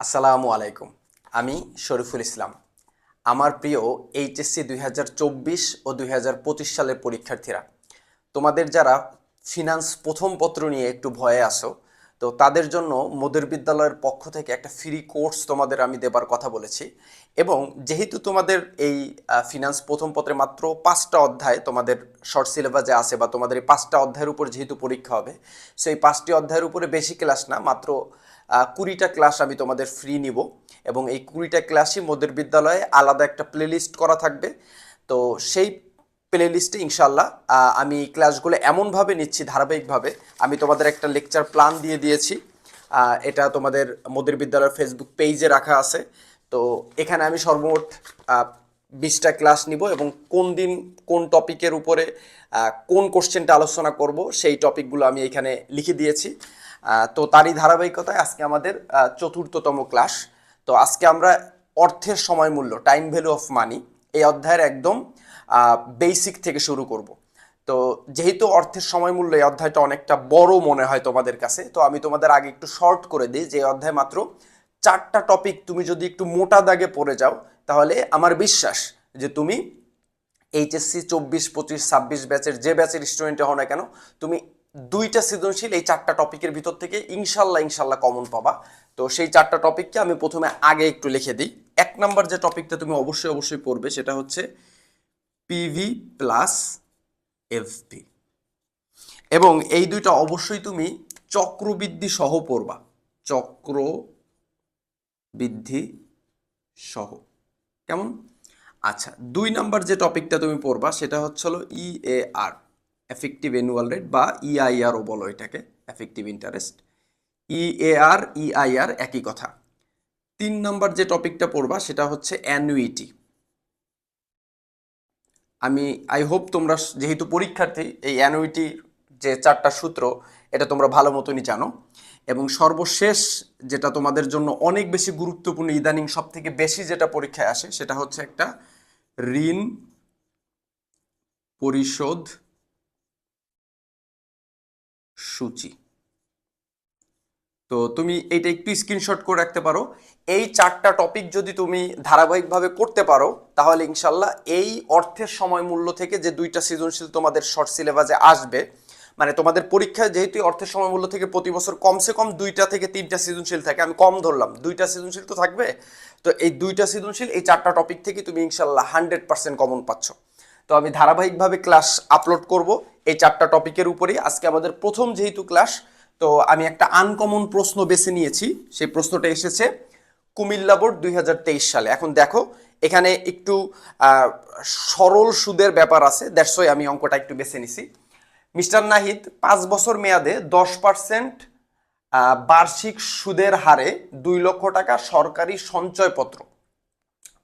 আসসালামু আলাইকুম। আমি শরীফুল ইসলাম। আমার প্রিয় এইচএসসি দুই হাজার চব্বিশ ও দুই হাজার পঁচিশ সালের পরীক্ষার্থীরা, তোমাদের যারা ফিনান্স প্রথম পত্র নিয়ে একটু ভয়ে আসো তো তাদের জন্য মোদের বিদ্যালয়ের পক্ষ থেকে একটা ফ্রি কোর্স তোমাদের আমি দেবার কথা বলেছি এবং যেহেতু তোমাদের এই ফিনান্স প্রথম পত্রে মাত্র পাঁচটা অধ্যায় তোমাদের শর্ট সিলেবাসে আছে বা তোমাদের এই পাঁচটা অধ্যায়ের উপর যেহেতু পরীক্ষা হবে, সেই পাঁচটি অধ্যায়ের উপরে বেশি ক্লাস না, মাত্র কুড়িটা ক্লাস আমি তোমাদের ফ্রি নিব এবং এই কুড়িটা ক্লাসই মোদের বিদ্যালয়ে আলাদা একটা প্লেলিস্ট করা থাকবে। তো সেই প্লেলিস্টে ইনশাল্লাহ আহ, আমি ক্লাসগুলো এমনভাবে নিচ্ছি ধারাবাহিকভাবে আমি তোমাদের একটা লেকচার প্ল্যান দিয়ে দিয়েছি। এটা তোমাদের মোদের বিদ্যালয়ের ফেসবুক পেজে রাখা আছে। তো এখানে আমি সর্বমোট বিশটা ক্লাস নিব এবং কোন দিন কোন টপিকের উপরে কোন কোশ্চেনটা আলোচনা করব সেই টপিকগুলো আমি এখানে লিখে দিয়েছি। তো তারই ধারাবাহিকতায় আজকে আমাদের চতুর্থতম ক্লাস তো আজকে আমরা অর্থের সময় মূল্য টাইম ভ্যালু অফ মানি এই অধ্যায়ের একদম বেসিক থেকে শুরু করব। তো যেহেতু অর্থের সময় মূল্য এই অধ্যায়টা অনেকটা বড় মনে হয় তোমাদের কাছে, তো আমি তোমাদের আগে একটু শর্ট করে দিই যে অধ্যায় মাত্র চারটা টপিক তুমি যদি একটু মোটা দাগে পড়ে যাও, তাহলে আমার বিশ্বাস যে তুমি এইচএসসি চব্বিশ, পঁচিশ, ছাব্বিশ ব্যাচের যে ব্যাচের স্টুডেন্টে হও না কেন, তুমি দুইটা সৃজনশীল, এই চারটা টপিকের ভিতর থেকে ইনশাল্লাহ ইনশাল্লাহ কমন পাবা। তো সেই চারটা টপিককে আমি প্রথমে আগে একটু লিখে দিই। এক নাম্বার যে টপিকটা তুমি অবশ্যই অবশ্যই পড়বে, সেটা হচ্ছে পিভি প্লাস এফপি এবং এই দুইটা অবশ্যই তুমি চক্রবৃদ্ধি সহ পড়বা। চক্র বৃদ্ধি সহ। কেমন? আচ্ছা দুই নাম্বার যে টপিকটা তুমি পড়বা, সেটা হচ্ছে হলো ইএআর এফেক্টিভ অ্যানুয়াল রেট বা E ইআইআরও বলো এটাকে এফেক্টিভ ইন্টারেস্ট ইএআর ইআইআর একই কথা। তিন নম্বর যে টপিকটা পড়বা সেটা হচ্ছে অ্যানুইটি আমি আই হোপ তোমরা যেহেতু পরীক্ষার্থী, এই অ্যানুইটির যে চারটা সূত্র, এটা তোমরা ভালো মতনই জানো। এবং সর্বশেষ যেটা তোমাদের জন্য অনেক বেশি গুরুত্বপূর্ণ ইদানিং সব থেকে বেশি যেটা পরীক্ষায় আসে, সেটা হচ্ছে একটা ঋণ পরিশোধ সূচি। তো তুমি এইটা একটু স্ক্রিনশট করে রাখতে পারো। এই চারটা টপিক যদি তুমি ধারাবাহিকভাবে করতে পারো, তাহলে ইনশাল্লাহ এই অর্থের সময় মূল্য থেকে যে দুইটা সৃজনশীল তোমাদের শর্ট সিলেবাসে আসবে মানে তোমাদের পরীক্ষায় যেহেতু অর্থের সময় মূল্য থেকে প্রতি বছর কমসে কম দুইটা থেকে তিনটা সৃজনশীল থাকে, আমি কম ধরলাম, দুইটা সৃজনশীল তো থাকবে। তো এই দুইটা সৃজনশীল, এই চারটা টপিক থেকে তুমি ইনশাল্লাহ হান্ড্রেড পার্সেন্ট কমন পাচ্ছ। তো আমি ধারাবাহিকভাবে ক্লাস আপলোড করব এই চারটা টপিকের উপরেই আজকে আমাদের প্রথম যেহেতু ক্লাস, তো আমি একটা আনকমন প্রশ্ন বেছে নিয়েছি। সেই প্রশ্নটা এসেছে, কুমিল্লা বোর্ড দু হাজার তেইশ সালে। এখন দেখো, এখানে একটু সরল সুদের ব্যাপার আছে ওয়াই আমি অঙ্কটা একটু বেছে নিছি। মিস্টার নাহিদ, পাঁচ বছর মেয়াদে দশ পার্সেন্ট বার্ষিক সুদের হারে দুই লক্ষ টাকা সরকারি সঞ্চয়পত্র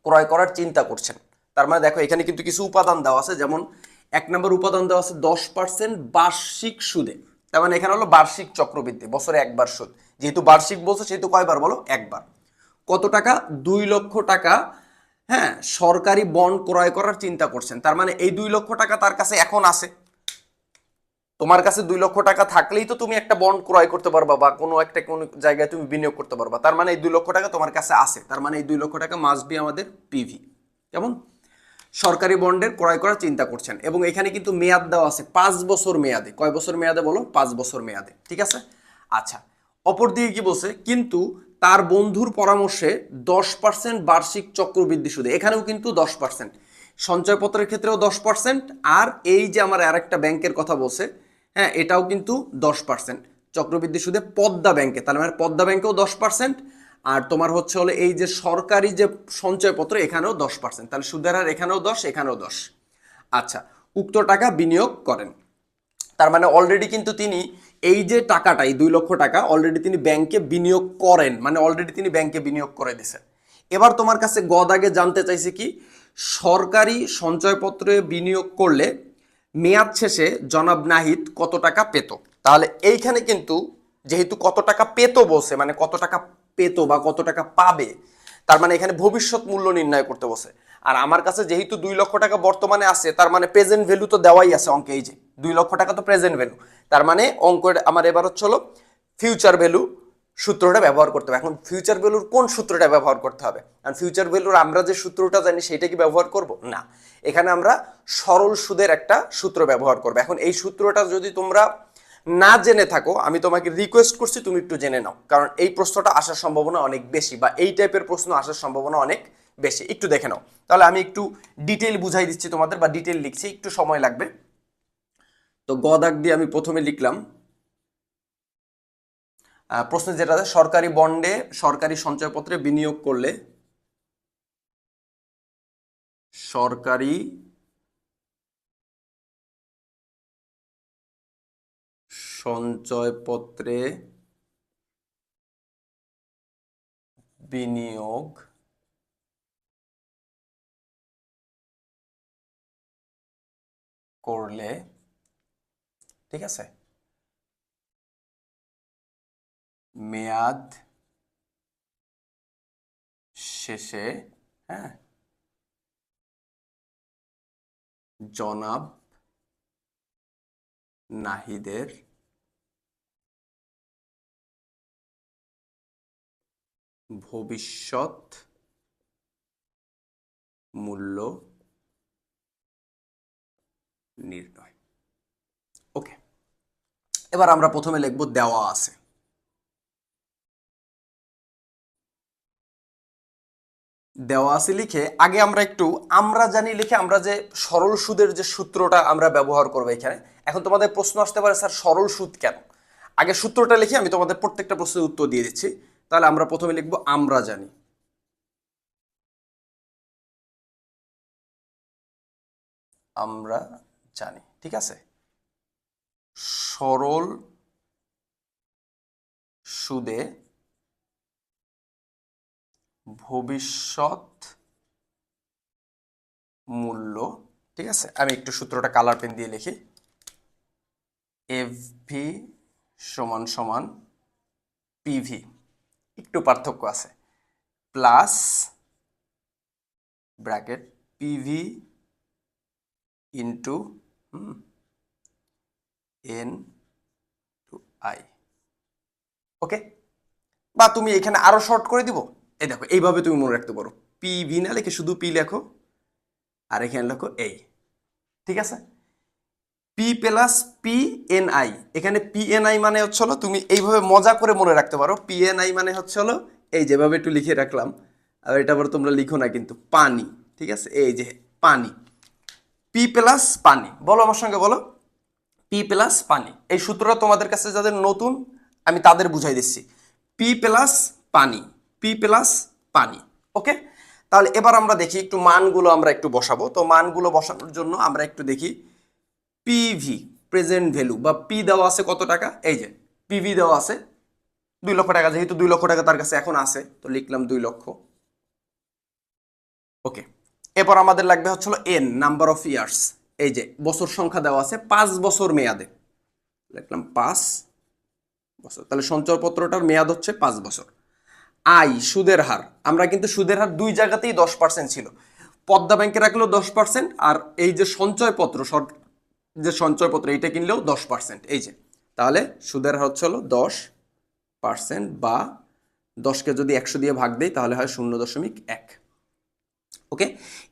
ক্রয় করার চিন্তা করছেন। তার মানে দেখো, এখানে কিন্তু কিছু উপাদান দেওয়া আছে, যেমন এক নম্বর উপাদান দেওয়া আছে দশ পার্সেন্ট বার্ষিক সুদে। তার মানে এখানে হলো বার্ষিক চক্রবৃদ্ধি, বছরে একবার সুদ। যেহেতু বার্ষিক বলছো, সেহেতু কয়বার বলো? একবার। কত টাকা? দুই লক্ষ টাকা হ্যাঁ সরকারি বন্ড ক্রয় করার চিন্তা করছেন। তার মানে এই দুই লক্ষ টাকা তার কাছে এখন আছে। তোমার কাছে দুই লক্ষ টাকা থাকলেই তো তুমি একটা বন্ড ক্রয় করতে পারবা বা কোনো একটা কোনো জায়গায় তুমি বিনিয়োগ করতে পারবা। তার মানে এই দুই লক্ষ টাকা তোমার কাছে আছে। তার মানে এই দুই লক্ষ টাকা মাস্ট বি আমাদের পিভি কেমন? সরকারি বন্ডের ক্রয় করার চিন্তা করছেন। এবং এখানে কিন্তু মেয়াদ দেওয়া আছে পাঁচ বছর মেয়াদে। কয় বছর মেয়াদে বলো পাঁচ বছর মেয়াদে। ঠিক আছে? আচ্ছা অপর দিকে কি বলছে? কিন্তু তার বন্ধুর পরামর্শে দশ পার্সেন্ট বার্ষিক চক্রবৃদ্ধি সুদে। এখানেও কিন্তু দশ পার্সেন্ট। সঞ্চয়পত্রের ক্ষেত্রেও দশ পার্সেন্ট। আর এই যে আমার আরেকটা ব্যাংকের কথা বলছে হ্যাঁ এটাও কিন্তু দশ পার্সেন্ট চক্রবৃদ্ধি সুদে পদ্মা ব্যাংকে। তার মানে পদ্মা ব্যাংকেও দশ পার্সেন্ট আর তোমার হচ্ছে হলো এই যে সরকারি যে সঞ্চয়পত্র, এখানেও দশ পার্সেন্ট তাহলে সুদের হার এখানেও দশ এখানেও দশ। আচ্ছা উক্ত টাকা বিনিয়োগ করেন। তার মানে অলরেডি কিন্তু তিনি এই যে টাকাটা, এই দুই লক্ষ টাকা অলরেডি তিনি ব্যাংকে বিনিয়োগ করেন। মানে অলরেডি তিনি ব্যাংকে বিনিয়োগ করে দিয়েছেন। এবার তোমার কাছে গদ আগে জানতে চাইছে কি, সরকারি সঞ্চয়পত্রে বিনিয়োগ করলে মেয়াদ শেষে জনাব নাহিদ কত টাকা পেত? তাহলে এইখানে কিন্তু যেহেতু কত টাকা পেত বলছে মানে কত টাকা পেত বা কত টাকা পাবে, তার মানে এখানে ভবিষ্যৎ মূল্য নির্ণয় করতে বসে। আর আমার কাছে যেহেতু দুই লক্ষ টাকা বর্তমানে আছে, তার মানে প্রেজেন্ট ভ্যালু তো দেওয়াই আছে অঙ্কে, এই যে দুই লক্ষ টাকা তো প্রেজেন্ট ভ্যালু তার মানে অঙ্কের আমার এবার হচ্ছে হলো ফিউচার ভ্যালু সূত্রটা ব্যবহার করতে হবে। এখন ফিউচার ভ্যালুর কোন সূত্রটা ব্যবহার করতে হবে? আর ফিউচার ভ্যালুর আমরা যে সূত্রটা জানি, সেটা কি ব্যবহার করব? না। এখানে আমরা সরল সুদের একটা সূত্র ব্যবহার করব। এখন এই সূত্রটা যদি তোমরা না জেনে থাকো, আমি তোমাকে রিকোয়েস্ট করছি তুমি একটু জেনে নাও। কারণ এই প্রশ্নটা আসার সম্ভাবনা অনেক বেশি বা এই টাইপের প্রশ্ন আসার সম্ভাবনা অনেক বেশি। একটু দেখে নাও। তাহলে আমি একটু ডিটেল বুঝাই দিচ্ছি তোমাদের বা ডিটেল লিখছি, একটু সময় লাগবে। তো গদাক দিয়ে আমি প্রথমে লিখলাম প্রশ্ন যেটা সরকারি বন্ডে সরকারি সঞ্চয়পত্রে বিনিয়োগ করলে সরকারি সঞ্চয়পত্রে বিনিয়োগ করলে ঠিক আছে? মেয়াদ শেষে হ্যাঁ? জনাব নাহিদের ভবিষ্যৎ মূল্য নির্ণয়। ওকে এবার আমরা প্রথমে লিখব দেওয়া আছে। দেওয়া আছে লিখে আগে আমরা একটু আমরা জানি লিখে আমরা যে সরল সুদের যে সূত্রটা আমরা ব্যবহার করব এখানে, এখন তোমাদের প্রশ্ন আসতে পারে, স্যার, সরল সুদ কেন? আগে সূত্রটা লিখে আমি তোমাদের প্রত্যেকটা প্রশ্নের উত্তর দিয়ে দিচ্ছি। তাহলে আমরা প্রথমে লিখব আমরা জানি। আমরা জানি, ঠিক আছে? সরল সুদে ভবিষ্যৎ মূল্য, ঠিক আছে? আমি একটু সূত্রটা কালার পেন দিয়ে লিখি। এফ ভি সমান সমান পিভি একটু পার্থক্য আছে। Plus bracket PV into N to I. Okay? বা তুমি এখানে আরও শর্ট করে দিব। এই দেখো, এইভাবে তুমি মনে রাখতে পারো। পি ভি না লিখে শুধু পি লেখো, আর এখানে লেখো এই ঠিক আছে? P plus P N I এখানে পি এন আই মানে হচ্ছে হলো তুমি এইভাবে মজা করে মনে রাখতে পারো। পি এন আই মানে হচ্ছে হলো এই যেভাবে একটু লিখে রাখলাম। আর এটা আবার তোমরা লিখো না কিন্তু, পানি, ঠিক আছে? এই যে পানি। পি প্লাস পানি। বলো আমার সঙ্গে, বলো। পি প্লাস পানি। এই সূত্রটা তোমাদের কাছে যাদের নতুন, আমি তাদের বুঝাই দিচ্ছি। পি প্লাস পানি। পি প্লাস পানি। ওকে? তাহলে এবার আমরা দেখি, একটু মানগুলো আমরা একটু বসাবো। তো মানগুলো বসানোর জন্য আমরা একটু দেখি। পিভি প্রেজেন্ট ভ্যালু বা পি দেওয়া আছে কত টাকা? এই যে পিভি দেওয়া আছে, দুই লক্ষ টাকা, যেহেতু দুই লক্ষ টাকা তার কাছে এখন আছে, তো লিখলাম দুই লক্ষ। ওকে এরপর আমাদের লাগবে হচ্ছিল এন নাম্বার অফ ইয়ার্স এই যে, বছর সংখ্যা দেওয়া আছে পাঁচ বছর মেয়াদে। লিখলাম পাঁচ বছর, তাহলে সঞ্চয়পত্রটার মেয়াদ হচ্ছে পাঁচ বছর। আই সুদের হার, আমরা কিন্তু সুদের হার দুই জায়গাতেই দশ পার্সেন্ট ছিল। পদ্মা ব্যাংকে রাখলেও দশ পার্সেন্ট আর এই যে সঞ্চয়পত্র যে সঞ্চয়পত্র, এইটা কিনলেও দশ পার্সেন্ট এই যে, তাহলে সুদের হার হচ্ছে হলো দশ পার্সেন্ট বা দশকে যদি একশো দিয়ে ভাগ দেই, তাহলে হয় শূন্য দশমিক এক। ওকে?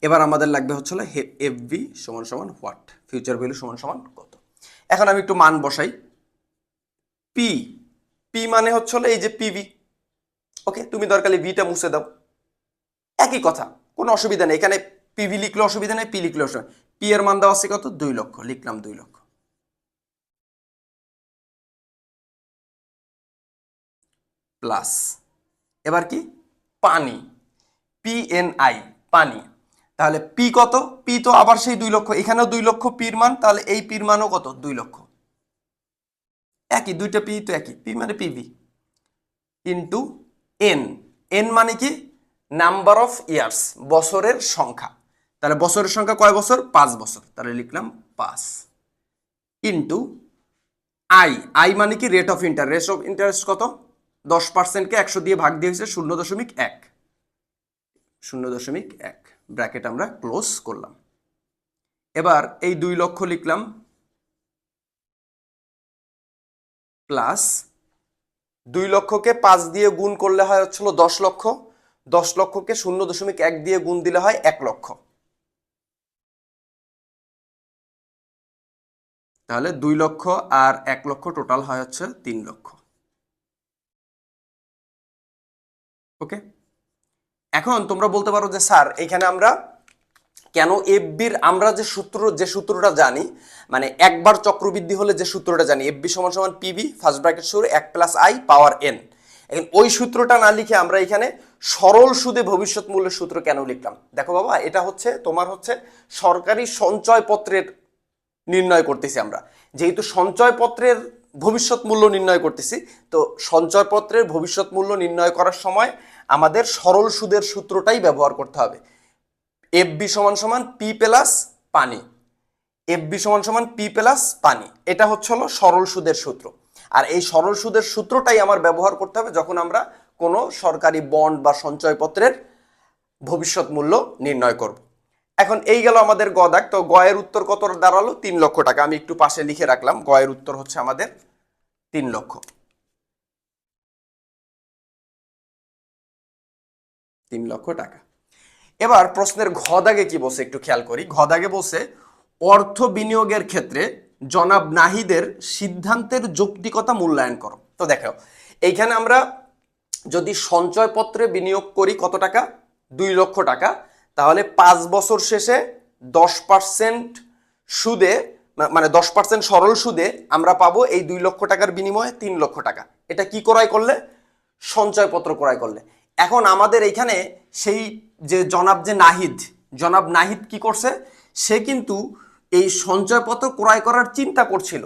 এবার আমাদের লাগবে হচ্ছে হলো এফ সমান সমান হোয়াট? ফিউচার ভ্যালু সমান সমান কত? এখন আমি একটু মান বসাই। পি পি মানে হচ্ছে হলো এই যে পিভি ওকে? তুমি দরকার ভিটা মুছে দাও। একই কথা, কোনো অসুবিধা নেই। এখানে পিভি লিখলে অসুবিধা নেই, পি লিখলে অসুবিধা পি এর মান দেওয়া আছে কত? দুই লক্ষ। লিখলাম দুই লক্ষ। প্লাস এবার কি? পানি। পি এন আই পানি। তাহলে পি কত? পি তো আবার সেই দুই লক্ষ। এখানেও দুই লক্ষ পির মান, তাহলে এই পির মানও কত? দুই লক্ষ। একই, দুইটা পি তো একই। পি মানে পিভি ইন্টু এন এন মানে কি? নাম্বার অফ ইয়ার্স বছরের সংখ্যা। তাহলে বছরের সংখ্যা কয় বছর? পাঁচ বছর। তাহলে লিখলাম পাঁচ। Into I. আই মানে কি? Rate of interest of interest কত? দশ পার্সেন্টকে একশো দিয়ে ভাগ দিয়ে হয়েছে শূন্য দশমিক এক। শূন্য দশমিক এক। ব্র্যাকেট আমরা ক্লোজ করলাম। এবার এই দুই লক্ষ লিখলাম প্লাস দুই লক্ষকে পাঁচ দিয়ে গুণ করলে হয় হচ্ছিল দশ লক্ষ। দশ লক্ষকে শূন্য দশমিক এক দিয়ে গুণ দিলে হয় এক লক্ষ। তাহলে দুই লক্ষ আর এক লক্ষ টোটাল হয় হচ্ছে তিন লক্ষ। ওকে এখন তোমরা বলতে পারো যে, স্যার, এখানে আমরা কেন এফবির আমরা যে সূত্র, যে সূত্রটা জানি মানে একবার চক্রবৃদ্ধি হলে যে সূত্রটা জানি এফবি সমান সমান পিবি ফার্স্ট ব্র্যাকেট শুরু এক প্লাস আই পাওয়ার এন এখন ওই সূত্রটা না লিখে আমরা এখানে সরল সুদে ভবিষ্যৎ মূল্যের সূত্র কেন লিখলাম? দেখো বাবা, এটা হচ্ছে তোমার হচ্ছে সরকারি সঞ্চয়পত্রের নির্ণয় করতেছি আমরা। যেহেতু সঞ্চয়পত্রের ভবিষ্যৎ মূল্য নির্ণয় করতেছি, তো সঞ্চয়পত্রের ভবিষ্যৎ মূল্য নির্ণয় করার সময় আমাদের সরল সুদের সূত্রটাই ব্যবহার করতে হবে। এফ বি সমান সমান পি প্লাস পানি। এফ বি সমান সমান পি প্লাস পানি। এটা হচ্ছে হলো সরল সুদের সূত্র। আর এই সরল সুদের সূত্রটাই আমার ব্যবহার করতে হবে যখন আমরা কোনো সরকারি বন্ড বা সঞ্চয়পত্রের ভবিষ্যৎ মূল্য নির্ণয় করব। এখন এই গেল আমাদের গ দাগ তো গয়ের উত্তর কত দাঁড়াল? তিন লক্ষ টাকা। আমি একটু পাশে লিখে রাখলাম। গয়ের উত্তর হচ্ছে আমাদের তিন লক্ষ। তিন লক্ষ টাকা। এবার প্রশ্নের ঘ দাগে কি বলছে একটু খেয়াল করি। ঘ দাগে অর্থ বিনিয়োগের ক্ষেত্রে জনাব নাহিদের সিদ্ধান্তের যৌক্তিকতা মূল্যায়ন করো। তো দেখো, এইখানে আমরা যদি সঞ্চয়পত্রে বিনিয়োগ করি কত টাকা? দুই লক্ষ টাকা। তাহলে পাঁচ বছর শেষে দশ পার্সেন্ট সুদে মানে দশ পার্সেন্ট সরল সুদে আমরা পাবো এই দুই লক্ষ টাকার বিনিময়ে তিন লক্ষ টাকা। এটা কি ক্রয় করলে? সঞ্চয়পত্র ক্রয় করলে। এখন আমাদের এইখানে সেই যে জনাব যে নাহিদ, জনাব নাহিদ কি করছে? সে কিন্তু এই সঞ্চয়পত্র ক্রয় করার চিন্তা করছিল।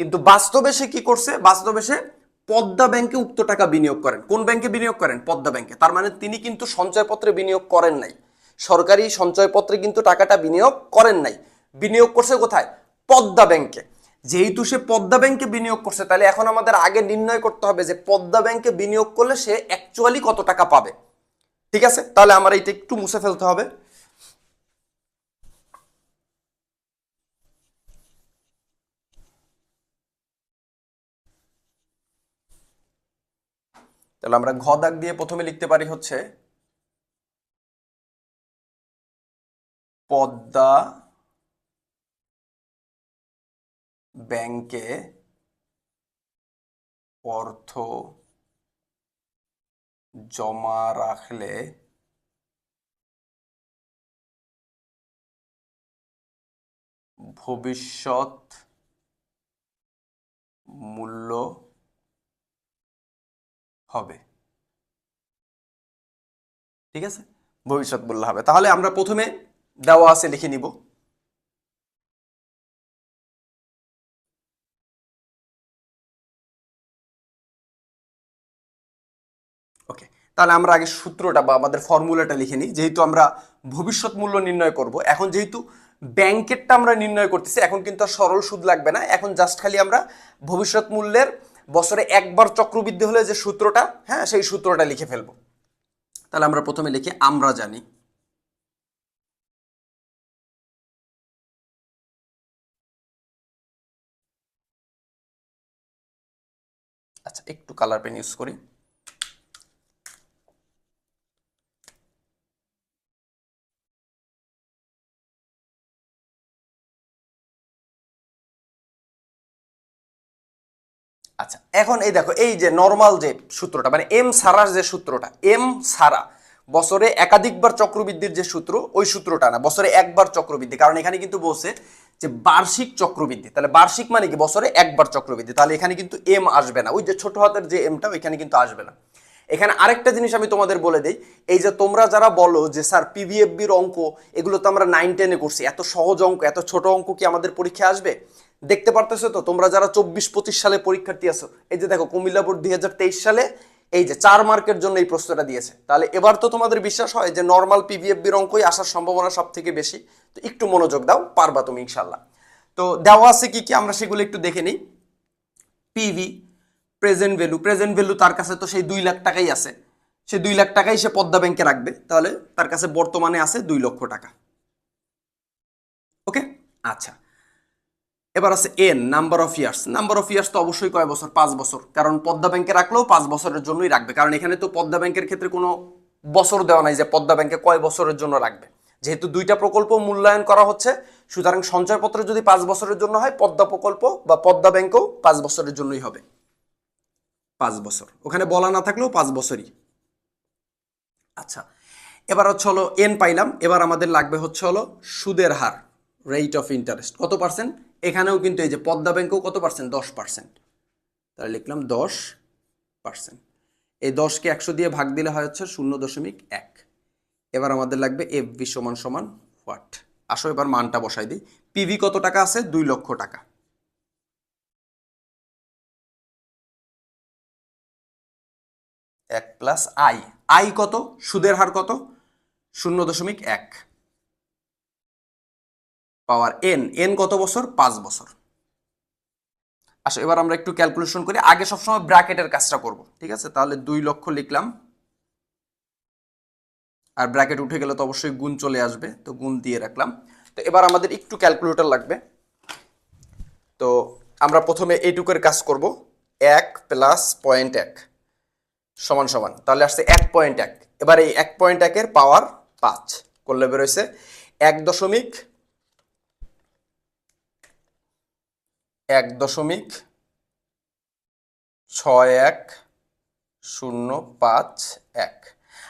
কিন্তু বাস্তবে সে কি করছে? বাস্তবে সে পদ্মা ব্যাংকে উক্ত টাকা বিনিয়োগ করেন। কোন ব্যাংকে বিনিয়োগ করেন? পদ্মা ব্যাংকে। তার মানে তিনি কিন্তু সঞ্চয়পত্রে বিনিয়োগ করেন নাই। সরকারি সঞ্চয়পত্রে কিন্তু টাকাটা বিনিয়োগ করেন নাই। বিনিয়োগ করছে কোথায়? পদ্মা ব্যাংকে। যেহেতু সে পদ্মা ব্যাংকে বিনিয়োগ করছে, তাহলে এখন আমাদের আগে নির্ণয় করতে হবে যে পদ্মা ব্যাংকে বিনিয়োগ করলে সে অ্যাকচুয়ালি কত টাকা পাবে। ঠিক আছে? তাহলে আমার এইটা একটু মুছে ফেলতে হবে। তাহলে আমরা ঘ দাগ দিয়ে প্রথমে লিখতে পারি হচ্ছে পদ্মা ব্যাংকে অর্থ জমা রাখলে ভবিষ্যৎ মূল্য হবে। ঠিক আছে? ভবিষ্যৎ মূল্য হবে। তাহলে আমরা প্রথমে দেওয়া আছে, লিখে নিব। ওকে তাহলে আমরা আগে সূত্রটা বা আমাদের ফর্মুলাটা লিখে নিই। যেহেতু আমরা ভবিষ্যৎ মূল্য নির্ণয় করব, এখন যেহেতু ব্যাংকেরটা আমরা নির্ণয় করতেছি, এখন কিন্তু আর সরল সুদ লাগবে না। এখন জাস্ট খালি আমরা ভবিষ্যৎ মূল্যের বছরে একবার চক্রবৃদ্ধি হলে যে সূত্রটা হ্যাঁ সেই সূত্রটা লিখে ফেলব। তাহলে আমরা প্রথমে লিখি আমরা জানি। আচ্ছা একটু কালার পেন ইউজ করি। আচ্ছা এখন এই দেখো, এই যে নর্মাল যে সূত্রটা মানে এম সারার যে সূত্রটা এম সারা বছরে একাধিকবার চক্রবৃদ্ধির যে সূত্র, ওই সূত্রটা না, বছরে একবার চক্রবৃদ্ধি। কারণ এখানে কিন্তু বলছে যে বার্ষিক চক্রবৃদ্ধি। তাহলে বার্ষিক মানে কি? বছরে একবার চক্রবৃদ্ধি। তাহলে এখানে কিন্তু এম আসবে না। ওই যে ছোট হাতের যে এমটা ওইখানে কিন্তু আসবে না। এখানে আরেকটা জিনিস আমি তোমাদের বলে দিই। এই যে তোমরা যারা বলো যে, স্যার পিভিএফবির অঙ্ক, এগুলো তো আমরা নাইন টেনে করছি। এত সহজ অঙ্ক, এত ছোট অঙ্ক কি আমাদের পরীক্ষায় আসবে? দেখতে পারতেছো তো, তোমরা যারা চব্বিশ, পঁচিশ সালে পরীক্ষার্থী আছো, এই যে দেখো কুমিল্লা বোর্ড দুই হাজার তেইশ সালে এই যে চার মার্কের জন্য এই প্রশ্নটা দিয়েছে। তাহলে এবার তো তোমাদের বিশ্বাস হয় যে নর্মাল পিভিএফবির অঙ্কই আসার সম্ভাবনা সব থেকে বেশি। তো একটু মনোযোগ দাও, পারবা তুমি ইনশাল্লাহ তো দেওয়া আছে কি কি আমরা সেগুলো একটু দেখে নিই। PV present value present value তার কাছে তো সেই দুই লাখ টাকাই আছে। সে দুই লাখ টাকাই সে পদ্মা ব্যাংকে রাখবে। তাহলে তার কাছে বর্তমানে আছে দুই লক্ষ টাকা। ওকে? আচ্ছা। এবার আছে N number of years number of years তো অবশ্যই কয় বছর? পাঁচ বছর। কারণ পদ্মা ব্যাংকে রাখলেও পাঁচ বছরের জন্যই রাখবে। কারণ এখানে তো পদ্মা ব্যাংকের ক্ষেত্রে কোনো বছর দেওয়া নাই যে পদ্মা ব্যাংকে কয় বছরের জন্য রাখবে। যেহেতু দুইটা প্রকল্প মূল্যায়ন করা হচ্ছে, সুতরাং সঞ্চয়পত্র যদি পাঁচ বছরের জন্য হয়, পদ্মা প্রকল্প বা পদ্মা ব্যাংকও পাঁচ বছরের জন্যই হবে। পাঁচ বছর। ওখানে বলা না থাকলেও পাঁচ বছরই। আচ্ছা এবার হচ্ছে হলো এন পাইলাম। এবার আমাদের লাগবে হচ্ছে হলো সুদের হার রেট অফ ইন্টারেস্ট কত পার্সেন্ট এখানেও কিন্তু এই যে পদ্মা ব্যাংকেও কত পার্সেন্ট দশ পার্সেন্ট তাহলে লিখলাম দশ পার্সেন্ট এই দশকে একশো দিয়ে ভাগ দিলে হয় হচ্ছে শূন্য দশমিক এক। এবার আমাদের লাগবে এফ ভি সমান সমান হোয়াট? আসো এবার মানটা বসাই দিই। পিভি কত টাকা আছে? দুই লক্ষ টাকা। এক প্লাস আই আই কত? সুদের হার কত? শূন্য দশমিক এক। পাওয়ার এন এন কত বছর? পাঁচ বছর। আচ্ছা এবার আমরা একটু ক্যালকুলেশন করি। আগে সবসময় ব্র্যাকেটের কাজটা করব, ঠিক আছে? তাহলে দুই লক্ষ লিখলাম। আর ব্র্যাকেট উঠে গেলে তো অবশ্যই গুণ চলে আসবে, তো গুণ দিয়ে রাখলাম। তো এবার আমাদের একটু ক্যালকুলেটর লাগবে। তো আমরা প্রথমে এইটুকের কাজ করব। এক প্লাস পয়েন্ট এক সমান সমান। তাহলে আসছে এক পয়েন্ট এক। এবার এই এক পয়েন্ট একের পাওয়ার পাঁচ। করলে বেরোইছে এক দশমিক এক দশমিক ছয় এক শূন্য পাঁচ এক।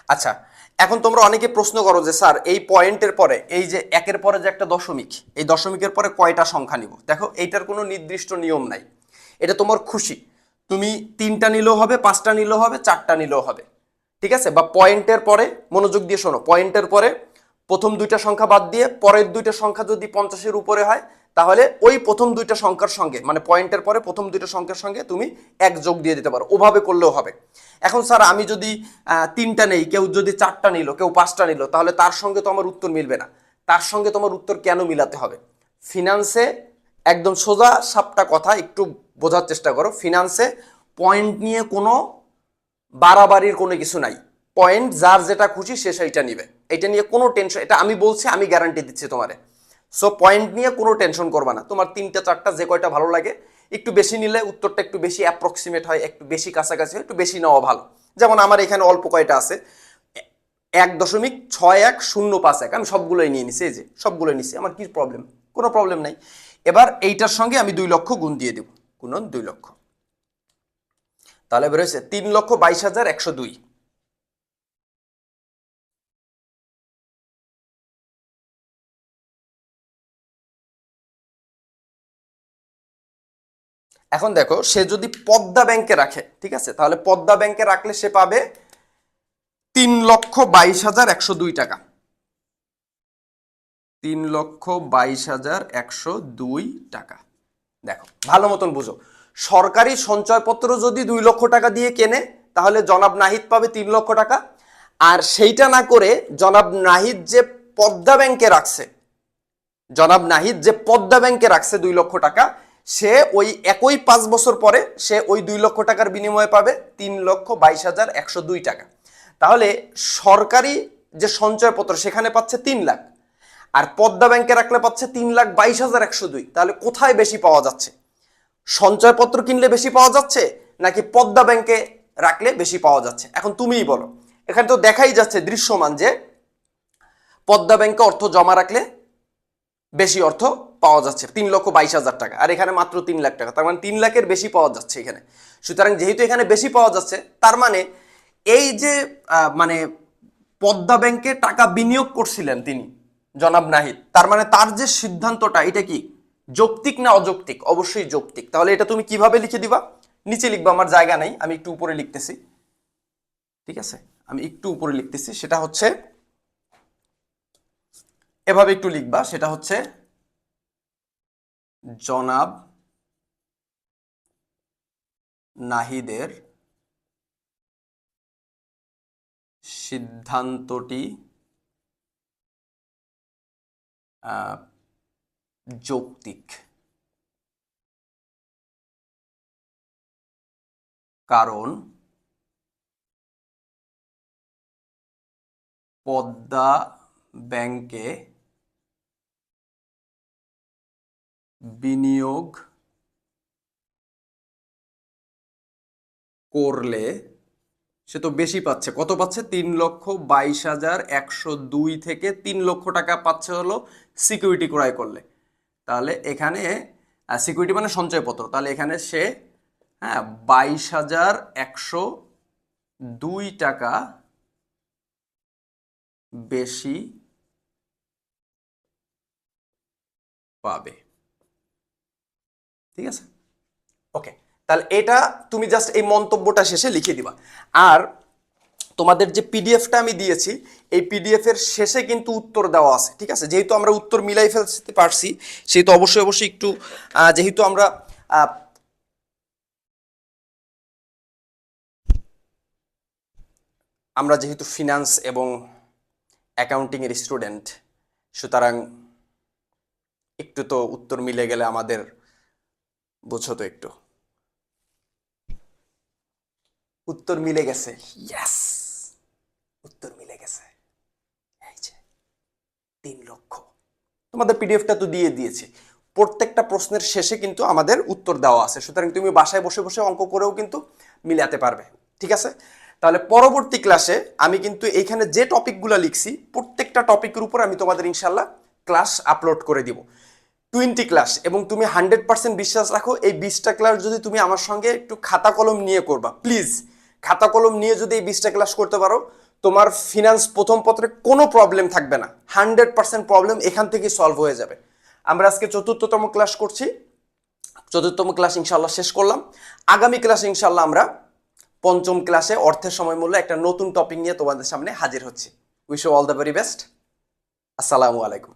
আচ্ছা এখন তোমরা অনেকে প্রশ্ন করো যে, স্যার, এই পয়েন্টের পরে, এই যে একের পরে যে একটা দশমিক, এই দশমিকের পরে কয়টা সংখ্যা নিব? দেখো, এইটার কোনো নির্দিষ্ট নিয়ম নাই। এটা তোমার খুশি। তুমি তিনটা নিলেও হবে, পাঁচটা নিলেও হবে, চারটা নিলেও হবে। ঠিক আছে? বা পয়েন্টের পরে, মনোযোগ দিয়ে শোনো, পয়েন্টের পরে প্রথম দুইটা সংখ্যা বাদ দিয়ে পরের দুইটা সংখ্যা যদি পঞ্চাশের উপরে হয় তাহলে ওই প্রথম দুইটা সংখ্যার সঙ্গে মানে পয়েন্টের পরে প্রথম দুইটা সংখ্যার সঙ্গে তুমি এক যোগ দিয়ে দিতে পারো। ওভাবে করলেও হবে। এখন স্যার, আমি যদি তিনটা নেই, কেউ যদি চারটা নিল, কেউ পাঁচটা নিল, তাহলে তার সঙ্গে তো আমার উত্তর মিলবে না। তার সঙ্গে তোমার উত্তর কেন মিলাতে হবে? ফিনান্সে একদম সোজা সাপটা কথা, একটু বোঝার চেষ্টা করো। ফিনান্সে পয়েন্ট নিয়ে কোনো বাড়াবাড়ির কোনো কিছু নাই। পয়েন্ট যার যেটা খুশি সে সেইটা নিবে। এটা নিয়ে কোনো টেনশন এটা আমি বলছি, আমি গ্যারান্টি দিচ্ছি তোমারে। সো পয়েন্ট নিয়ে কোনো টেনশন করবা না। তোমার তিনটা, চারটা যে কয়টা ভালো লাগে, একটু বেশি নিলে উত্তরটা একটু বেশি অ্যাপ্রক্সিমেট হয়, একটু বেশি কাছাকাছি হয়, একটু বেশি নেওয়া ভালো। যেমন আমার এখানে অল্প কয়টা আছে। এক দশমিক ছয় এক শূন্য পাঁচ এক, আমি সবগুলোই নিয়ে নিছি, এই যে সবগুলোই নিছি, আমার কি প্রবলেম কোনো প্রবলেম নাই। এবার এইটার সঙ্গে আমি দুই লক্ষ গুণ দিয়ে দেব। গুণন দুই লক্ষ। তাহলে বেরোয়েছে তিন লক্ষ বাইশ হাজার একশো দুই। এখন দেখো, সে যদি পদ্মা ব্যাংকে রাখে, ঠিক আছে? তাহলে পদ্মা ব্যাংকে রাখলে সে পাবে তিন লক্ষ বাইশ হাজার একশো দুই টাকা। তিন লক্ষ বাইশ হাজার একশো দুই টাকা। দেখো, ভালো মতন বুঝো। সরকারি সঞ্চয়পত্র যদি দুই লক্ষ টাকা দিয়ে কেনে, তাহলে জনাব নাহিদ পাবে তিন লক্ষ টাকা। আর সেইটা না করে জনাব নাহিদ যে পদ্মা ব্যাংকে রাখছে, জনাব নাহিদ যে পদ্মা ব্যাংকে রাখছে দুই লক্ষ টাকা সে ওই একই পাঁচ বছর পরে সে ওই দুই লক্ষ টাকার বিনিময়ে পাবে তিন লক্ষ বাইশ হাজার একশো দুই টাকা। তাহলে সরকারি যে সঞ্চয়পত্র সেখানে পাচ্ছে তিন লাখ, আর পদ্মা ব্যাংকে রাখলে পাচ্ছে তিন লাখ বাইশ হাজার একশো দুই। তাহলে কোথায় বেশি পাওয়া যাচ্ছে? সঞ্চয়পত্র কিনলে বেশি পাওয়া যাচ্ছে, নাকি পদ্মা ব্যাংকে রাখলে বেশি পাওয়া যাচ্ছে? এখন তুমিই বলো। এখানে তো দেখাই যাচ্ছে দৃশ্যমান যে পদ্মা ব্যাংকে অর্থ জমা রাখলে বেশি অর্থ পাওয়া যাচ্ছে, তিন লক্ষ বাইশ হাজার টাকা। আর এখানে মাত্র তিন লাখ টাকা, তার মানে তিন লাখের বেশি পাওয়া যাচ্ছে এখানে। সুতরাং যেহেতু এখানে বেশি পাওয়া যাচ্ছে, তার মানে এই যে মানে পদ্মা ব্যাংকে টাকা বিনিয়োগ করছিলেন তিনি, জনাব নাহিদ, তার মানে তার যে সিদ্ধান্তটা, এটা কি? যৌক্তিক না অযৌক্তিক? অবশ্যই যৌক্তিক। তাহলে এটা তুমি কীভাবে লিখে দিবা? নিচে লিখবা, আমার জায়গা নেই, আমি একটু উপরে লিখতেছি। ঠিক আছে? আমি একটু উপরে লিখতেছি, সেটা হচ্ছে, এভাবে একটু লিখবা, সেটা হচ্ছে জনাব নাহিদের সিদ্ধান্তটি যৌক্তিক। কারণ পদ্মা ব্যাংকে বিনিয়োগ করলে সে তো বেশি পাচ্ছে। কত পাচ্ছে? তিন লক্ষ বাইশ হাজার একশো দুই থেকে তিন লক্ষ টাকা পাচ্ছে হলো সিকিউরিটি ক্রয় করলে। তাহলে এখানে সিকিউরিটি মানে সঞ্চয়পত্র। তাহলে এখানে সে হ্যাঁ বাইশ হাজার একশো দুই টাকা বেশি পাবে। ঠিক আছে? ওকে তাহলে এটা তুমি জাস্ট এই মন্তব্যটা শেষে লিখে দিবা। আর তোমাদের যে পিডিএফটা আমি দিয়েছি, এই পিডিএফ এর শেষে কিন্তু উত্তর দেওয়া আছে, ঠিক আছে? যেহেতু আমরা উত্তর মিলাই ফেলতে পারছি, সেহেতু অবশ্যই অবশ্যই একটু যেহেতু আমরা আমরা যেহেতু ফিনান্স এবং অ্যাকাউন্টিংয়ের স্টুডেন্ট সুতরাং একটু তো উত্তর মিলে গেলে আমাদের বুঝো তো একটু। উত্তর মিলে গেছে। ইয়েস উত্তর মিলে গেছে। এই যে তিন লক্ষ। তোমাদের পিডিএফটা তো দিয়ে দিয়েছি। প্রত্যেকটা প্রশ্নের শেষে কিন্তু আমাদের উত্তর দেওয়া আছে। সুতরাং তুমি বাসায় বসে বসে অঙ্ক করেও কিন্তু মিলাতে পারবে। ঠিক আছে? তাহলে পরবর্তী ক্লাসে আমি কিন্তু এইখানে যে টপিকগুলো লিখছি প্রত্যেকটা টপিকের উপর আমি তোমাদের ইনশাল্লাহ ক্লাস আপলোড করে দিব। টোয়েন্টি ক্লাস এবং তুমি হান্ড্রেড পার্সেন্ট বিশ্বাস রাখো, এই বিশটা ক্লাস যদি তুমি আমার সঙ্গে একটু খাতা কলম নিয়ে করবা প্লিজ খাতা কলম নিয়ে যদি এই বিশটা ক্লাস করতে পারো, তোমার ফিনান্স প্রথম পত্রে কোনো প্রবলেম থাকবে না। হান্ড্রেড পার্সেন্ট প্রবলেম এখান থেকে সলভ হয়ে যাবে। আমরা আজকে চতুর্থতম ক্লাস করছি। চতুর্থম ক্লাস ইনশাল্লাহ শেষ করলাম। আগামী ক্লাস ইনশাল্লাহ আমরা পঞ্চম ক্লাসে অর্থের সময় মূল্য একটা নতুন টপিক নিয়ে তোমাদের সামনে হাজির হচ্ছি। Wish all the very best আসসালামু আলাইকুম।